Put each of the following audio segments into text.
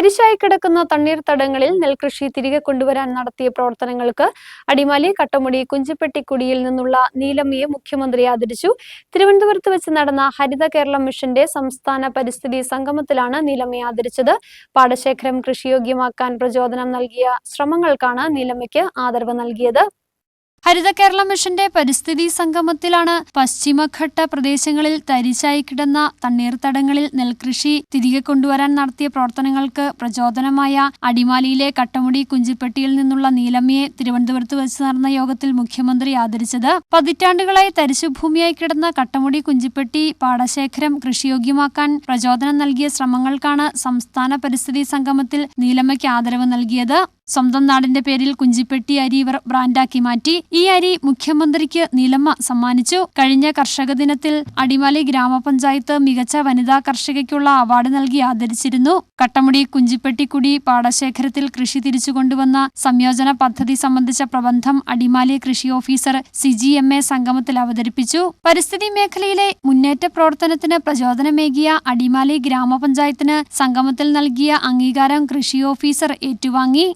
തരിശായി കിടക്കുന്ന തണ്ണീർത്തടങ്ങളിൽ നെൽകൃഷി തിരികെ കൊണ്ടുവരാൻ നടത്തിയ പ്രവർത്തനങ്ങൾക്ക് അടിമാലി കട്ടമുടി കുഞ്ചിപ്പെട്ടിക്കുടിയിൽ നിന്നുള്ള നീലമ്മയെ മുഖ്യമന്ത്രി ആദരിച്ചു. തിരുവനന്തപുരത്ത് വെച്ച് നടന്ന ഹരിത കേരളം മിഷന്റെ സംസ്ഥാന പരിസ്ഥിതി സംഗമത്തിലാണ് നീലമ്മയെ ആദരിച്ചത്. പാടശേഖരം കൃഷിയോഗ്യമാക്കാൻ പ്രചോദനം നൽകിയ ശ്രമങ്ങൾക്കാണ് നീലമ്മയ്ക്ക് ആദരവ് നൽകിയത്. ഹരിത കേരള മിഷന്റെ പരിസ്ഥിതി സംഗമത്തിലാണ് പശ്ചിമഘട്ട പ്രദേശങ്ങളിൽ തരിശായി കിടന്ന തണ്ണീർത്തടങ്ങളിൽ നെൽകൃഷി തിരികെ കൊണ്ടുവരാൻ നടത്തിയ പ്രവർത്തനങ്ങൾക്ക് പ്രചോദനമായ അടിമാലിയിലെ കട്ടമുടി കുഞ്ചിപ്പെട്ടിയിൽ നിന്നുള്ള നീലമ്മയെ തിരുവനന്തപുരത്ത് വെച്ച് നടന്ന യോഗത്തിൽ മുഖ്യമന്ത്രി ആദരിച്ചത് പതിറ്റാണ്ടുകളായി തരിശുഭൂമിയായി കിടന്ന കട്ടമുടി കുഞ്ചിപ്പെട്ടി പാടശേഖരം കൃഷിയോഗ്യമാക്കാൻ പ്രചോദനം നൽകിയ ശ്രമങ്ങൾക്കാണ് സംസ്ഥാന പരിസ്ഥിതി സംഗമത്തിൽ നീലമ്മയ്ക്ക് ആദരവ് നൽകിയത്. സ്വന്തം നാടിന്റെ പേരിൽ കുഞ്ചിപ്പെട്ടി അരി ഇവർ ബ്രാൻഡാക്കി മാറ്റി. ഈ അരി മുഖ്യമന്ത്രിക്ക് നിലമ്മ സമ്മാനിച്ചു. കഴിഞ്ഞ കർഷക ദിനത്തിൽ അടിമാലി ഗ്രാമപഞ്ചായത്ത് മികച്ച വനിതാ കർഷകയ്ക്കുള്ള അവാർഡ് നൽകി ആദരിച്ചിരുന്നു. കട്ടമുടി കുഞ്ചിപ്പെട്ടിക്കുടി പാടശേഖരത്തിൽ കൃഷി തിരിച്ചുകൊണ്ടുവന്ന സംയോജന പദ്ധതി സംബന്ധിച്ച പ്രബന്ധം അടിമാലി കൃഷി ഓഫീസർ സിജി എം എ സംഗമത്തിൽ അവതരിപ്പിച്ചു. പരിസ്ഥിതി മേഖലയിലെ മുന്നേറ്റ പ്രവർത്തനത്തിന് പ്രചോദനമേകിയ അടിമാലി ഗ്രാമപഞ്ചായത്തിന് സംഗമത്തിൽ നൽകിയ അംഗീകാരം കൃഷി ഓഫീസർ ഏറ്റുവാങ്ങി.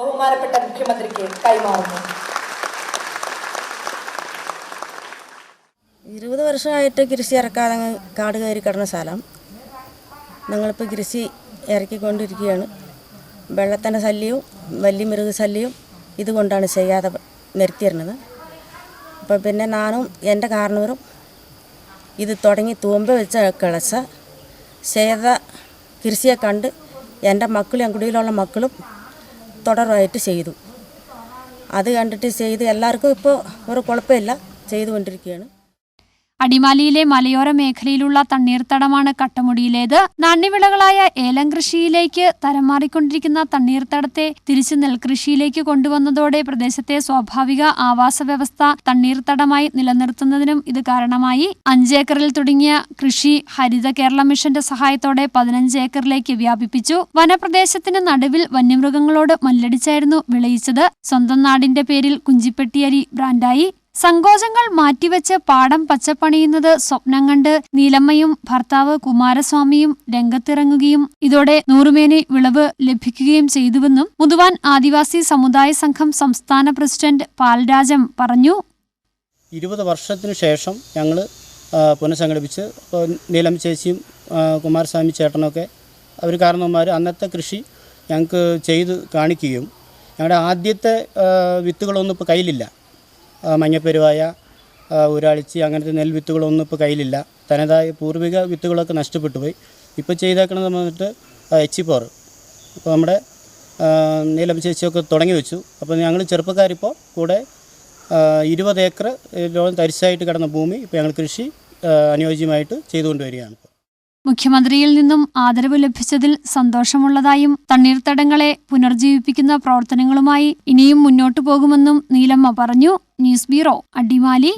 ബഹുമാനപ്പെട്ട മുഖ്യമന്ത്രിക്ക് കൈമാറുന്നു. ഇരുപത് വർഷമായിട്ട് കൃഷി ഇറക്കാതെ കാട് കയറി കിടന്ന സ്ഥലം. ഞങ്ങളിപ്പോൾ കൃഷി ഇറക്കിക്കൊണ്ടിരിക്കുകയാണ്. വെള്ളത്തിന്റെ ശല്യവും വലിയ മൃഗശല്യവും ഇതുകൊണ്ടാണ് ചെയ്യാതെ നിർത്തിയിരുന്നത് അപ്പോൾ പിന്നെ നാനും എന്റെ കാരണവരും ഇത് തുടങ്ങി തൂമ്പ വെച്ച കിളച്ച ചെയ്ത കൃഷിയെ കണ്ട് എന്റെ മക്കളും എന്റെ കുടിയിലുള്ള മക്കളും തുടർവായിട്ട് ചെയ്തു. അത് കണ്ടിട്ട് ചെയ്ത് എല്ലാവർക്കും ഇപ്പോൾ ഒരു കുഴപ്പമില്ല. ചെയ്തുകൊണ്ടിരിക്കുകയാണ്. അടിമാലിയിലെ മലയോര മേഖലയിലുള്ള തണ്ണീർത്തടമാണ് കട്ടമുടിയിലേത്. നാണ്യവിളകളായ ഏലം കൃഷിയിലേക്ക് തരം മാറിക്കൊണ്ടിരിക്കുന്ന തണ്ണീർത്തടത്തെ തിരിച്ച് നെൽകൃഷിയിലേക്ക് കൊണ്ടുവന്നതോടെ പ്രദേശത്തെ സ്വാഭാവിക ആവാസ വ്യവസ്ഥ തണ്ണീർത്തടമായി നിലനിർത്തുന്നതിനും ഇത് കാരണമായി. അഞ്ചേക്കറിൽ തുടങ്ങിയ കൃഷി ഹരിത കേരള മിഷന്റെ സഹായത്തോടെ പതിനഞ്ച് ഏക്കറിലേക്ക് വ്യാപിപ്പിച്ചു. വനപ്രദേശത്തിന് നടുവിൽ വന്യമൃഗങ്ങളോട് മല്ലടിച്ചായിരുന്നു വിളയിച്ചത്. സ്വന്തം നാടിന്റെ പേരിൽ കുഞ്ചിപ്പെട്ടിയരി ബ്രാൻഡായി. സങ്കോചങ്ങൾ മാറ്റിവെച്ച് പാടം പച്ചപ്പണിയുന്നത് സ്വപ്നം കണ്ട് നീലമ്മയും ഭർത്താവ് കുമാരസ്വാമിയും രംഗത്തിറങ്ങുകയും ഇതോടെ നൂറുമേനി വിളവ് ലഭിക്കുകയും ചെയ്തുവെന്നും മുതുവാൻ ആദിവാസി സമുദായ സംഘം സംസ്ഥാന പ്രസിഡന്റ് പാൽരാജം പറഞ്ഞു. ഇരുപത് വർഷത്തിനു ശേഷം ഞങ്ങൾ പുനഃസംഘടിപ്പിച്ച് നീലം ചേച്ചിയും കുമാരസ്വാമി ചേട്ടനൊക്കെ അവർ കാരണവന്മാർ അന്നത്തെ കൃഷി ഞങ്ങൾക്ക് ചെയ്ത് കാണിക്കുകയും ഞങ്ങളുടെ ആദ്യത്തെ വിത്തുകളൊന്നും ഇപ്പോൾ കയ്യിലില്ല. മഞ്ഞപ്പെരുവായ ഊരാളിച്ചി അങ്ങനത്തെ നെൽവിത്തുകളൊന്നും ഇപ്പോൾ കയ്യിലില്ല. തനതായ പൂർവിക വിത്തുകളൊക്കെ നഷ്ടപ്പെട്ടു പോയി. ഇപ്പോൾ ചെയ്തേക്കണത് വന്നിട്ട് എച്ച് അപ്പോൾ നമ്മുടെ നീലം ചേച്ചിയൊക്കെ തുടങ്ങി വെച്ചു. അപ്പോൾ ഞങ്ങൾ ചെറുപ്പക്കാരിപ്പോൾ കൂടെ ഇരുപത് ഏക്കർ തരിശായിട്ട് കിടന്ന ഭൂമി ഇപ്പോൾ ഞങ്ങൾ കൃഷി അനുയോജ്യമായിട്ട് ചെയ്തുകൊണ്ട് വരികയാണ് മുഖ്യമന്ത്രിയിൽ നിന്നും ആദരവ് ലഭിച്ചതിൽ സന്തോഷമുള്ളതായും തണ്ണീർത്തടങ്ങളെ പുനർജീവിപ്പിക്കുന്ന പ്രവർത്തനങ്ങളുമായി ഇനിയും മുന്നോട്ടു പോകുമെന്നും നീലമ്മ പറഞ്ഞു. News bureau Adimali.